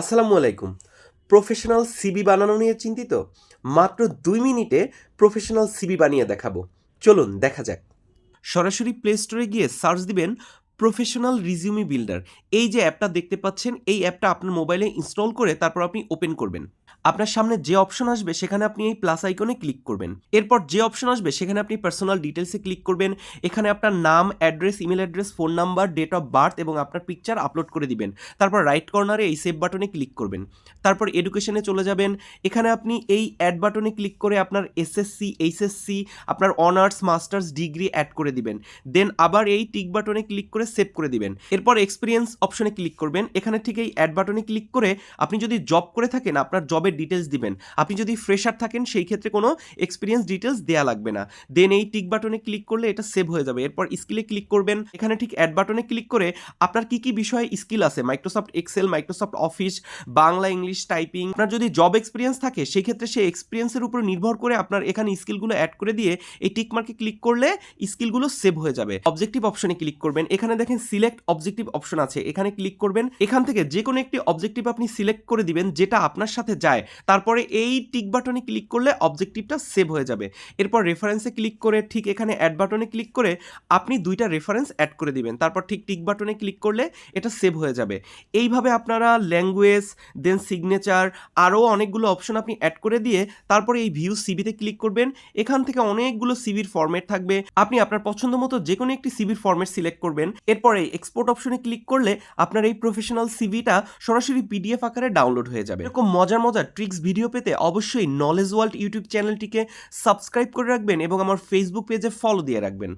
আসসালামু আলাইকুম। Professional CB বানানো নিয়ে চিন্তিত? মাত্র দুই মিনিটে প্রফেশনাল সিবি বানিয়ে দেখাবো। চলুন, দেখা যাক। সরাসরি প্লে স্টোরে গিয়ে সার্চ দিবেন প্রফেশনাল রিজিউমি বিল্ডার। এই যে অ্যাপটা দেখতে পাচ্ছেন, এই অ্যাপটা আপনার মোবাইলে ইনস্টল করে তারপর আপনি ওপেন করবেন। আপনার সামনে যে অপশন আসবে, সেখানে আপনি এই প্লাস আইকনে ক্লিক করবেন। এরপর যে অপশন আসবে, সেখানে আপনি পার্সোনাল ডিটেলসে ক্লিক করবেন। এখানে আপনার নাম address email address phone number date of birth এবং আপনার পিকচার আপলোড করে দিবেন। তারপর রাইট কর্নারে এই সেভ বাটনে ক্লিক করবেন। তারপর এডুকেশনে চলে যাবেন। এখানে আপনি এই অ্যাড বাটনে ক্লিক করে আপনার এসএসসি এইচএসসি আপনার অনার্স মাস্টার্স ডিগ্রি অ্যাড করে দিবেন। দেন আবার এই টিক বাটনে ক্লিক করে সেভ করে দিবেন। এরপর এক্সপিরিয়েন্স অপশনে ক্লিক করবেন। এখানে ঠিক এই অ্যাড বাটনে ক্লিক করে আপনি যদি জব করে থাকেন, আপনার জবের ডিটেলস দিবেন। আপনি যদি ফ্রেশার থাকেন, সেই ক্ষেত্রে কোনো এক্সপিরিয়েন্স ডিটেলস দেওয়া লাগবে না। দেন এই টিক বাটনে ক্লিক করলে এটা সেভ হয়ে যাবে। এরপর স্কিলে ক্লিক করবেন। এখানে ঠিক অ্যাড বাটনে ক্লিক করে আপনার কি কি বিষয়ে স্কিল আছে? Microsoft Excel Microsoft Office Bangla English typing আপনার যদি জব এক্সপিরিয়েন্স থাকে, সেই ক্ষেত্রে সেই এক্সপিরিয়েন্সের উপর নির্ভর করে আপনার এখানে স্কিলগুলো অ্যাড করে দিয়ে এই টিক মার্কে ক্লিক করলে স্কিলগুলো সেভ হয়ে যাবে। অবজেক্টিভ অপশনে ক্লিক করবেন। এখানে দেখেন সিলেক্ট অবজেক্টিভ অপশন আছে। এখানে ক্লিক করবেন। এখান থেকে যে কোনো একটি অবজেক্টিভ আপনি সিলেক্ট করে দিবেন, যেটা আপনার সাথে যায়। তারপরে এই টিক বাটনে ক্লিক করলে অবজেক্টিভটা সেভ হয়ে যাবে। এরপর রেফারেন্সে ক্লিক করে ঠিক এখানে অ্যাড বাটনে ক্লিক করে আপনি দুইটা রেফারেন্স অ্যাড করে দিবেন। তারপর ঠিক টিক বাটনে ক্লিক করলে এটা সেভ হয়ে যাবে। এইভাবে আপনারা ল্যাঙ্গুয়েজ দেন সিগনেচার আরও অনেকগুলো অপশন আপনি অ্যাড করে দিয়ে তারপরে এই ভিউ সিবিতে ক্লিক করবেন। এখান থেকে অনেকগুলো সিবির ফরম্যাট থাকবে। আপনি আপনার পছন্দ মতো যে কোনো একটি সিবির ফরম্যাট সিলেক্ট করবেন। এরপরে এক্সপোর্ট অপশনে ক্লিক করলে আপনার এই প্রফেশনাল সিভিটা সরাসরি পিডিএফ আকারে ডাউনলোড হয়ে যাবে। এরকম মজার মজার ট্রিক্স ভিডিও পেতে অবশ্যই নলেজ ওয়ার্ল্ড ইউটিউব চ্যানেলটিকে সাবস্ক্রাইব করে রাখবেন এবং আমার ফেসবুক পেজে ফলো দিয়ে রাখবেন।